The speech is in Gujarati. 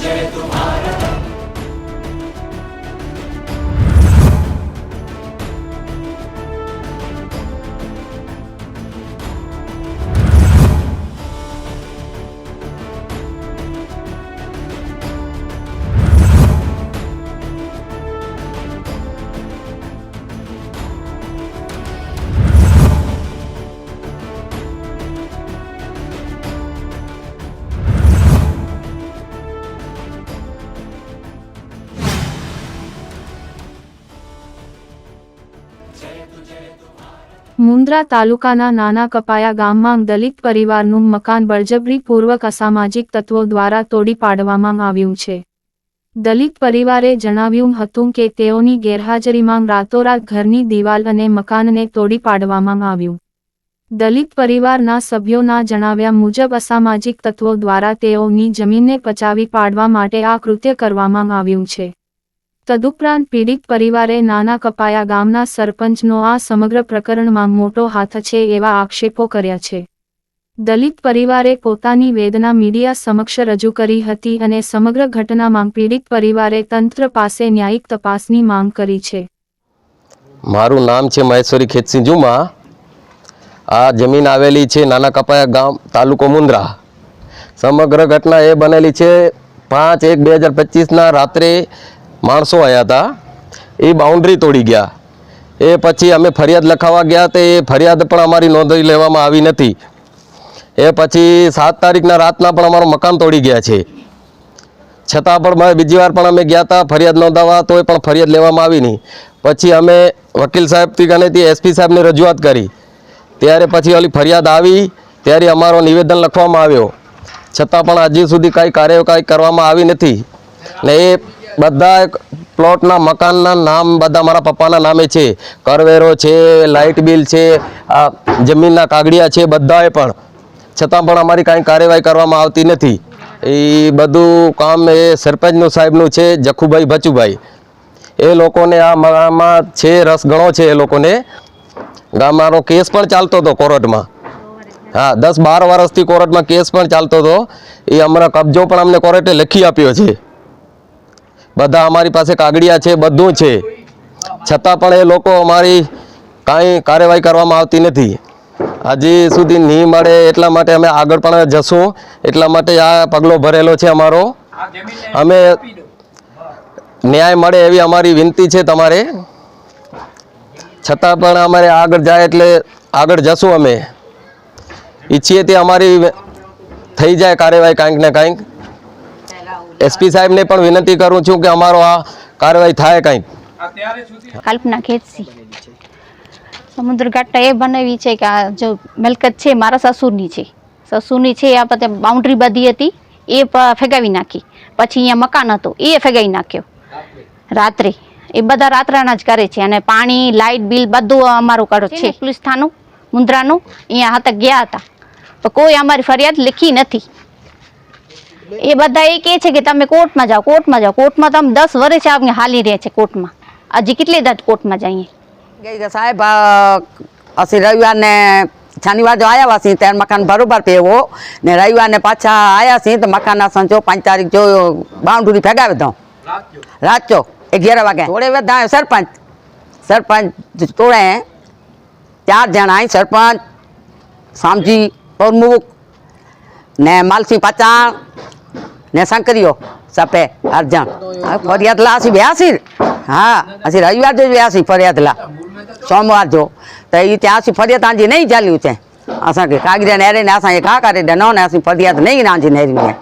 Sanche tu મુન્દ્રા તાલુકાના નાના કપાયા ગામમાં દલિત પરિવારનું મકાન બળજબરીપૂર્વક અસામાજિક તત્વો દ્વારા તોડી પાડવામાં આવ્યું છે. દલિત પરિવારે જણાવ્યું હતું કે તેઓની ગેરહાજરીમાં રાતોરાત ઘરની દિવાલ અને મકાનને તોડી પાડવામાં આવ્યું. દલિત પરિવારના સભ્યોના જણાવ્યા મુજબ અસામાજિક તત્વો દ્વારા તેઓની જમીનને પચાવી પાડવા માટે આ કૃત્ય કરવામાં આવ્યું છે. તદુપરાંત પીડિત પરિવારે નાના કપાયા ગામના સરપંચનો આ સમગ્ર પ્રકરણમાં મોટો હાથ છે એવા આક્ષેપો કર્યા છે. દલિત પરિવારે પોતાની વેદના મીડિયા સમક્ષ રજૂ કરી હતી અને સમગ્ર ઘટનામાં પીડિત પરિવારે તંત્ર પાસે ન્યાયિક તપાસની માંગ કરી છે. મારું નામ છે મહેશ્વરી ખેતસિંહ જુમા આ જમીન આવેલી છે નાના કપાયા ગામ તાલુકો મુન્દ્રા સમગ્ર ઘટના એ બનેલી છે પાંચ એક બે હજાર પચીસના રાત્રે માણસો આવ્યા હતા એ બાઉન્ડ્રી તોડી ગયા. એ પછી અમે ફરિયાદ લખાવા ગયા તે એ ફરિયાદ પણ અમારી નોંધણી લેવામાં આવી નથી. એ પછી સાત તારીખના રાતના પણ અમારું મકાન તોડી ગયા છે. છતાં પણ બીજી વાર પણ અમે ગયા હતા ફરિયાદ નોંધાવવા તોય પણ ફરિયાદ લેવામાં આવી નહીં. પછી અમે વકીલ સાહેબથી અને તે એસપી સાહેબને રજૂઆત કરી. ત્યારે પછી ઓલી ફરિયાદ આવી, ત્યારે અમારો નિવેદન લખવામાં આવ્યો. છતાં પણ હજી સુધી કાંઈ કાર્યવાહી કરવામાં આવી નથી. ને એ બધા પ્લોટના મકાનના નામ બધા મારા પપ્પાના નામે છે. કરવેરો છે, લાઇટ બિલ છે, આ જમીનના કાગડિયા છે બધાએ પણ. છતાં પણ અમારી કાંઈ કાર્યવાહી કરવામાં આવતી નથી. એ બધું કામ એ સરપંચનું સાહેબનું છે, જખુભાઈ ભચુભાઈ. એ લોકોને આ છે, રસ ઘણો છે એ લોકોને. ગામનો કેસ પણ ચાલતો હતો કોર્ટમાં. હા, દસ બાર વર્ષથી કોર્ટમાં કેસ પણ ચાલતો હતો. એ અમારા કબજો પણ અમને કોર્ટે લખી આપ્યો છે. બધા અમારી પાસે કાગળિયા છે, બધું છે. છતાં પણ એ લોકો અમારી કાંઈ કાર્યવાહી કરવામાં આવતી નથી. હજી સુધી નહીં મળે એટલા માટે અમે આગળ પણ જશું. એટલા માટે આ પગલો ભરેલો છે અમારો. અમે ન્યાય મળે એવી અમારી વિનંતી છે તમારે. છતાં પણ અમારે આગળ જાય એટલે આગળ જશું અમે. ઈચ્છીએ તે અમારી થઈ જાય કાર્યવાહી કાંઈક ને કાંઈક. એસપી સાહેબને પણ વિનંતી કરું છું કે અમારો આ કાર્યવાહી થાય કાંઈક કલ્પના ખેતસી સમુદ્ર ગાટા એ બનાવી છે કે આ જો મિલકત છે મારા સસુરની છે. સસુરની છે આ બધા બાઉન્ડ્રી બધી હતી એ ફેગાવી નાખી. પછી અહીંયા મકાન હતું એ ફેગાવી નાખ્યો. રાત્રે. એ બધા રાત્રાના જ કરે છે અને પાણી લાઇટ બિલ બધું અમારું કરો છે. પોલીસ થાનું મુંદ્રાનું અહીંયા હતા ગયા હતા. તો કોઈ અમારી ફરિયાદ લખી નથી. એ બધા એ કહે છે કે તમે કોર્ટમાં જાઓ કોર્ટમાં જાઓ. કોર્ટમાં તમે દસ વર્ષ આપણે હાલી રહ્યા છે કોર્ટમાં. હજી કેટલી દાદ કોર્ટમાં જઈએ ગઈ સાહેબ અસી રવિવારને શનિવાર જો આવ્યા વાસી ત્યારે મકાન બરોબર પેવો. ને રવિવારને પાછા આવ્યા છીએ તો મકાનના જો પાંચ તારીખ જો બાઉન્ડરી ફેગાવી દઉં. રાચો અગિયાર વાગે. થોડે બધા સરપંચ? સરપંચ તોડે ચાર જણા સરપંચ શામજી પ્રમુખ ને માલસી પચાણ ને સંકરીઓ સપે અર્જણ ફરિયાદ લા હસી વ્યાસી હા હસી રવિવાર જો વ્યાસી ફરિયાદ લા સોમવાર જો. તો એ ત્યાં હસી ફરિયાદ આંજી નહીં ચાલ્યું છે અસાંखे કાગरे नेरे ने असांखे का करे ॾिनो न असीं फरियाद नहीं नांजी नेरी में